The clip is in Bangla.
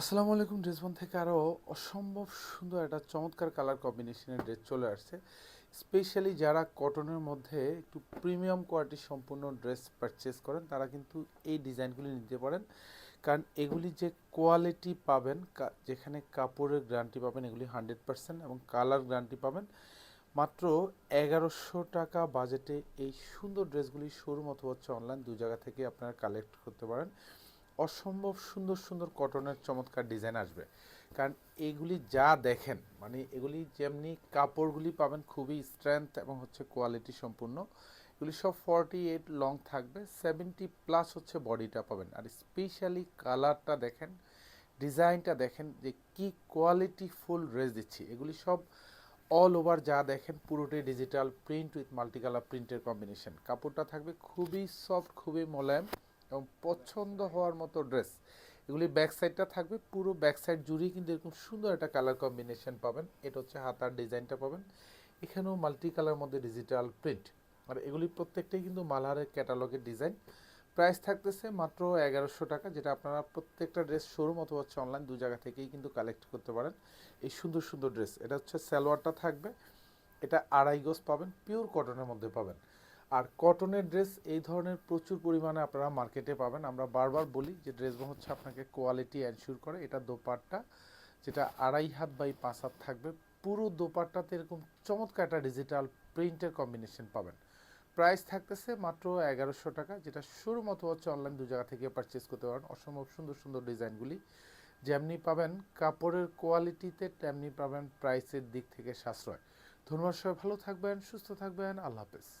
আসসালামু আলাইকুম ড্রেসবন থেকে আরও অসম্ভব সুন্দর একটা চমৎকার কালার কম্বিনেশনের ড্রেস চলে আসছে। স্পেশালি যারা কটনের মধ্যে একটু প্রিমিয়াম কোয়ালিটি সম্পূর্ণ ড্রেস পারচেস করেন, তারা কিন্তু এই ডিজাইনগুলি নিতে পারেন। কারণ এগুলি যে কোয়ালিটি পাবেন যেখানে কাপড়ের গ্যারান্টি পাবেন, এগুলি হান্ড্রেড পার্সেন্ট এবং কালার গ্যারান্টি পাবেন। মাত্র এগারোশো টাকা বাজেটে এই সুন্দর ড্রেসগুলি শোরুম অথবা হচ্ছে অনলাইন দু জায়গা থেকে আপনারা কালেক্ট করতে পারেন। অসম্ভব সুন্দর সুন্দর কটনের চমৎকার ডিজাইন আসবে। কারণ এগুলি যা দেখেন মানে এগুলি যেমনি কাপড়গুলি পাবেন খুবই স্ট্রেংথ এবং হচ্ছে কোয়ালিটি সম্পূর্ণ। এগুলি সব ফর্টি এইট লং থাকবে সেভেন্টি প্লাস হচ্ছে বডিটা পাবেন। আর স্পেশালি কালারটা দেখেন, ডিজাইনটা দেখেন যে কি কোয়ালিটি ফুল ড্রেস দিচ্ছি। এগুলি সব অল ওভার যা দেখেন পুরোটাই digital print with multi colour প্রিন্টের কম্বিনেশন কাপড়টা থাকবে খুবই সফট খুবই মোলায়েম। এবং পছন্দ হওয়ার মতো ড্রেস। এগুলি ব্যাক সাইডটা থাকবে, পুরো ব্যাক সাইড জুড়েই কিন্তু এরকম সুন্দর একটা কালার কম্বিনেশন পাবেন। এটা হচ্ছে হাতার ডিজাইনটা পাবেন। এখানেও মাল্টি কালার মধ্যে ডিজিটাল প্রিন্ট। আর এগুলি প্রত্যেকটাই কিন্তু মালহারের ক্যাটালগের ডিজাইন। প্রাইস থাকতেছে মাত্র এগারোশো টাকা, যেটা আপনারা প্রত্যেকটা ড্রেস শোরুম অথবা হচ্ছে অনলাইন দু জায়গা থেকেই কিন্তু কালেক্ট করতে পারেন। এই সুন্দর সুন্দর ড্রেস। এটা হচ্ছে সালোয়ারটা থাকবে। এটা আড়াই গজ পাবেন, পিওর কটনের মধ্যে পাবেন। আর কটনের ড্রেস এই ধরনের প্রচুর পরিমাণে আপনারা মার্কেটে পাবেন। আমরা বারবার বলি যে ড্রেসগুলো হচ্ছে আপনাকে কোয়ালিটি এনশিওর করে। এটা দোপাট্টা, যেটা আড়াই হাত বাই পাঁচ হাত থাকবে। পুরো দোপাট্টাতে এরকম চমৎকার একটা ডিজিটাল প্রিন্টের কম্বিনেশন পাবেন। প্রাইস থাকতেছে মাত্র এগারোশো টাকা, যেটা শুরু মতো হচ্ছে অনলাইন দু জায়গা থেকে পারচেস করতে পারেন অসম্ভব সুন্দর সুন্দর ডিজাইনগুলি। যেমনি পাবেন কাপড়ের কোয়ালিটিতে তেমনি পাবেন প্রাইসের দিক থেকে সাশ্রয়। ধন্যবাদ সবাই, ভালো থাকবেন, সুস্থ থাকবেন, আল্লাহ হাফেজ।